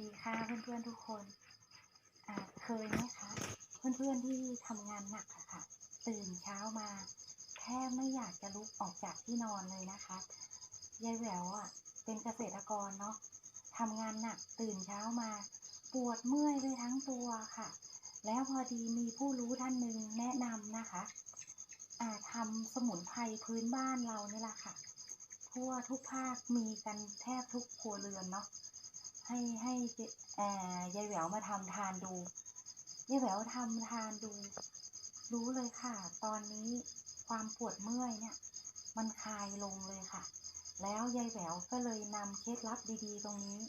ดีค่ะเพื่อนๆทุกคนเคยไหมคะ เพื่อนๆที่ทำงานหนักอะค่ะ ตื่นเช้ามาแทบไม่อยากจะลุกออกจากที่นอนเลยนะคะยายแหววอะเป็นเกษตรกรเนาะทำงานหนักตื่นเช้ามา ปวดเมื่อยไปทั้งตัวค่ะ แล้วพอดีมีผู้รู้ท่านหนึ่งแนะนำนะคะอาทำสมุนไพรพื้นบ้านเรานี่แหละค่ะ ทั่วทุกภาคมีกันแทบทุกครัวเรือนเนาะ ให้ให้ยายแหววมาทำทานดูยายแหววทำทานดู รู้เลยค่ะ ตอนนี้ความปวดเมื่อยเนี่ย มันคลายลงเลยค่ะ แล้วยายแหววก็เลยนำเคล็ดลับดีๆ ตรงนี้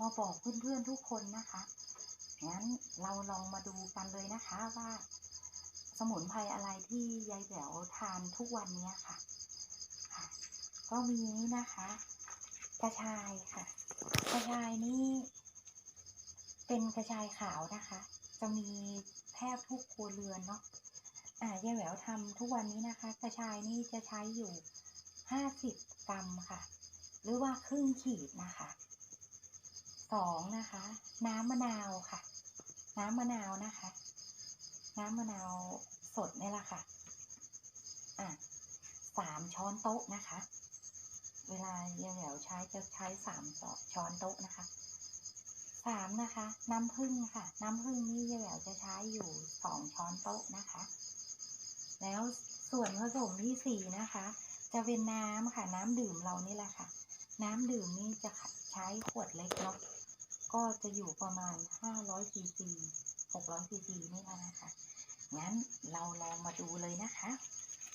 มาบอกเพื่อนๆทุกคนนะคะงั้นเราลองมาดูกันเลยนะคะว่า สมุนไพรอะไรที่ยายแหววทานทุกวันเนี้ยค่ะ ค่ะ ก็มีนี่นะคะ กระชายค่ะ กระชายนี่เป็นกระชายขาวนะคะ จะมีแทบทุกครัวเรือนเนาะอ่ายายแหววทำทุกวันนี้นะคะ กระชายนี่จะใช้อยู่ห้าสิบกรัมค่ะ หรือว่าครึ่งขีดนะคะสองนะคะ น้ำมะนาวค่ะ น้ำมะนาวนะคะ น้ำมะนาวสดนี่แหละค่ะอะสามช้อนโต๊ะนะคะ เวลายายแหววใช้จะใช้สามช้อนโต๊ะนะคะสามนะคะ น้ำผึ้งค่ะ น้ำผึ้งนี่ยายแหววจะใช้อยู่สองช้อนโต๊ะนะคะ แล้วส่วนผสมที่สี่นะคะ จะเป็นน้ำค่ะ น้ำดื่มเรานี่แหละค่ะ น้ำดื่มนี่จะใช้ขวดเล็กเนาะก็จะอยู่ประมาณห้าร้อยซีซีหกร้อยซีซีนี่แหละนะคะงั้นเราลองมาดูเลยนะคะ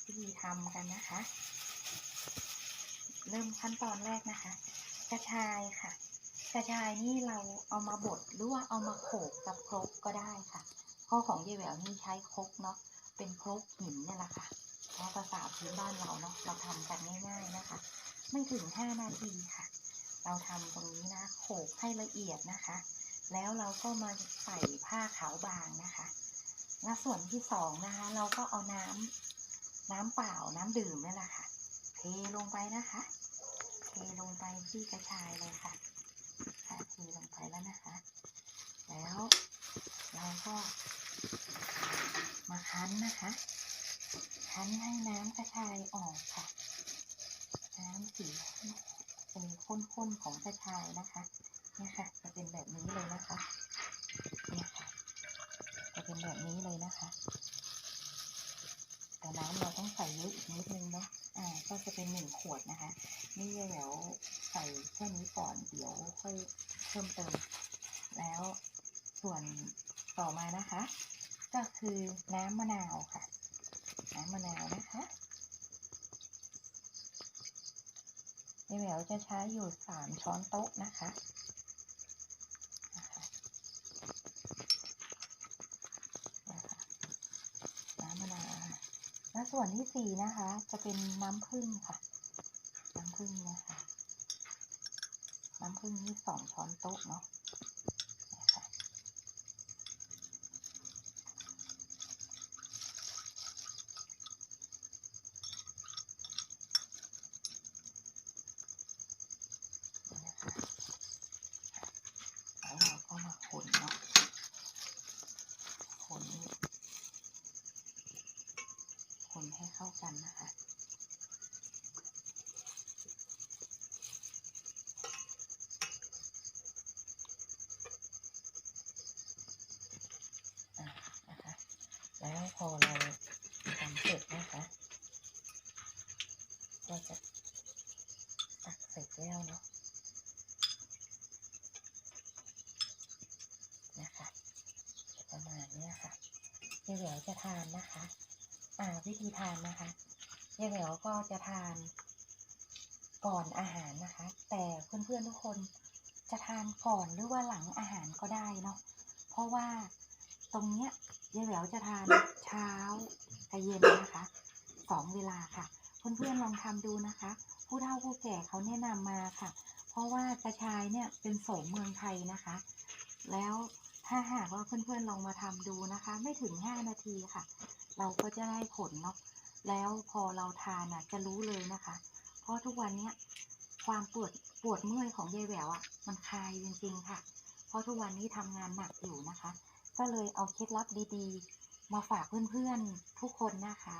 วิธีทำกันนะคะ เริ่มขั้นตอนแรกนะคะ กระชายค่ะ กระชายนี่เราเอามาบดหรือว่าเอามาโขกกับครกก็ได้ค่ะเพราะของยายแหววนี่ใช้ครกเนาะเป็นครกหินนี่แหละค่ะเพราะภาษาพื้นบ้านเราเนาะเราทำกันง่ายๆนะคะ ไม่ถึงห้านาทีค่ะ เราทำตรงนี้นะโขกให้ละเอียดนะคะ แล้วเราก็มาใส่ผ้าขาวบางนะคะและส่วนที่สองนะคะ เราก็เอาน้ำน้ำเปล่าน้ำดื่มนี่แหละค่ะ เทลงไปนะคะ เทลงไปที่กระชายเลยค่ะค่ะเทลงไปแล้วนะคะ แล้วเราก็มาคั้นนะคะคั้นให้น้ำกระชายออกค่ะ น้ำสีเป็นข้นๆของกระชายนะคะเนี่ยค่ะ จะเป็นแบบนี้เลยนะคะเนี่ยค่ะ จะเป็นแบบนี้เลยนะคะ แต่น้ำเราต้องใส่เยอะอีกนิดนึงเนาะ ก็จะเป็นหนึ่งขวดนะคะ นี่เดี๋ยวใส่แค่นี้ก่อนเดี๋ยวค่อยเพิ่มเติม แล้วส่วนต่อมานะคะ ก็คือน้ำมะนาวค่ะ น้ำมะนาวนะคะในแหววจะใช้อยู่สามช้อนโต๊ะนะคะนะคะน้ำมะนาวค่ะและ ส่วนที่สี่นะคะ จะเป็นน้ำผึ้งค่ะ น้ำผึ้งนะคะ น้ำผึ้งนี่สองช้อนโต๊ะเนาะนะคะ นี่นะคะแล้วเราก็มาคนเนาะ คน คนให้เข้ากันนะคะนะคะแล้วพอเราทำเสร็จนะคะ ก็จะตักใส่แก้วเนาะนะคะประมาณนี้ค่ะยายแหววจะทานนะคะ วิธีทานนะคะยายแหววก็จะทานก่อนอาหารนะคะ แต่เพื่อนๆทุกคนจะทานก่อนหรือว่าหลังอาหารก็ได้เนาะเพราะว่าตรงเนี้ยยายแหววจะทานเช้ากับเย็นนะคะสองเวลาค่ะ เพื่อนๆลองทำดูนะคะ ผู้เฒ่าผู้แก่เขาแนะนำมาค่ะ เพราะว่ากระชายเนี่ยเป็นโสมเมืองไทยนะคะ แล้วถ้าหากว่าเพื่อนๆลองมาทำดูนะคะ ไม่ถึงห้านาทีค่ะ เราก็จะได้ผลเนาะแล้วพอเราทานอะ จะรู้เลยนะคะ เพราะทุกวันเนี้ยความปวดปวดเมื่อยของยายแหววอะ มันคลายจริงๆค่ะ เพราะทุกวันนี้ทำงานหนักอยู่นะคะ ก็เลยเอาเคล็ดลับดีๆ มาฝากเพื่อนๆทุกคนนะคะ